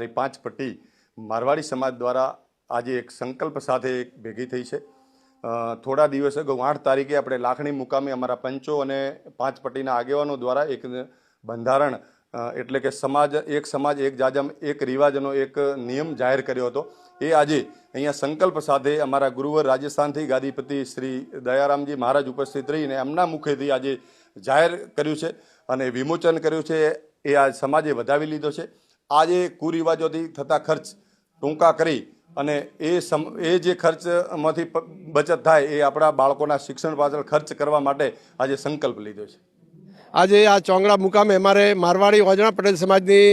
પાંચ પટ્ટી મારવાડી સમાજ દ્વારા આજે એક સંકલ્પ સાથે ભેગી થઈ છે. થોડા દિવસ અગાઉ આઠ તારીખે આપણે લાખણી મુકામે અમારા પંચો અને પાંચ પટ્ટીના આગેવાનો દ્વારા એક બંધારણ એટલે કે સમાજ, એક સમાજ, એક જાજમ, એક રિવાજનો એક નિયમ જાહેર કર્યો હતો. એ આજે અહીંયા સંકલ્પ સાથે અમારા ગુરુવર રાજસ્થાનથી ગાદીપતિ શ્રી દયારામજી મહારાજ ઉપસ્થિત રહીને એમના મુખેથી આજે જાહેર કર્યું છે અને વિમોચન કર્યું છે. એ આ સમાજે વધાવી લીધો છે. આજે કુરિવાજોથી થતા ખર્ચ ટૂંકા કરી અને એ સમ, એ જે ખર્ચમાંથી બચત થાય એ આપણા બાળકોના શિક્ષણ પાછળ ખર્ચ કરવા માટે આજે સંકલ્પ લીધો છે. આજે આ ચોંગડા મુકામે અમારે મારવાડી ઓજણા પટેલ સમાજની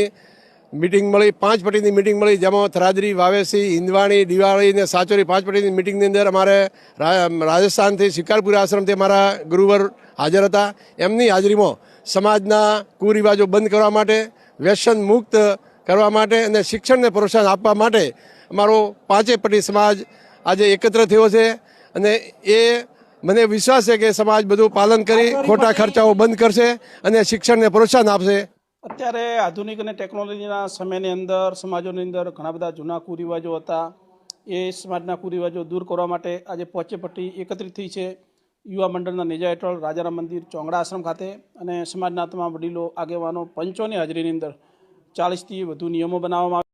મિટિંગ મળી, પાંચ પટ્ટીની મિટિંગ મળી, જેમાં થરાદરી, વાવેસી, હિંદવાણી, દિવાળી અને સાચોરી પાંચ પટ્ટીની મિટિંગની અંદર અમારે રાજસ્થાનથી શિકારપુર આશ્રમથી અમારા ગુરુવર હાજર હતા. એમની હાજરીમાં સમાજના કુરિવાજો બંધ કરવા માટે વ્યસન મુક્ત કરવા માટે અને શિક્ષણને પ્રોત્સાહન આપવા માટે અમારો પાંચે પટ્ટી સમાજ આજે એકત્ર થયો છે. અને એ મને વિશ્વાસ છે કે સમાજ બધું પાલન કરી ખોટા ખર્ચાઓ બંધ કરશે અને શિક્ષણને પ્રોત્સાહન આપશે. અત્યારે આધુનિક અને ટેકનોલોજીના સમયની અંદર સમાજોની અંદર ઘણા બધા જૂના કુરિવાજો હતા. એ સમાજના કુરિવાજો દૂર કરવા માટે આજે પોચે પટ્ટી એકત્રિત થઈ છે. યુવા મંડળના નેજા હેઠળ રાજારામ મંદિર, ચોંગડા આશ્રમ ખાતે અને સમાજના તમામ વડીલો, આગેવાનો, પંચોની હાજરીની અંદર ચાલીસથી વધુ નિયમો બનાવવામાં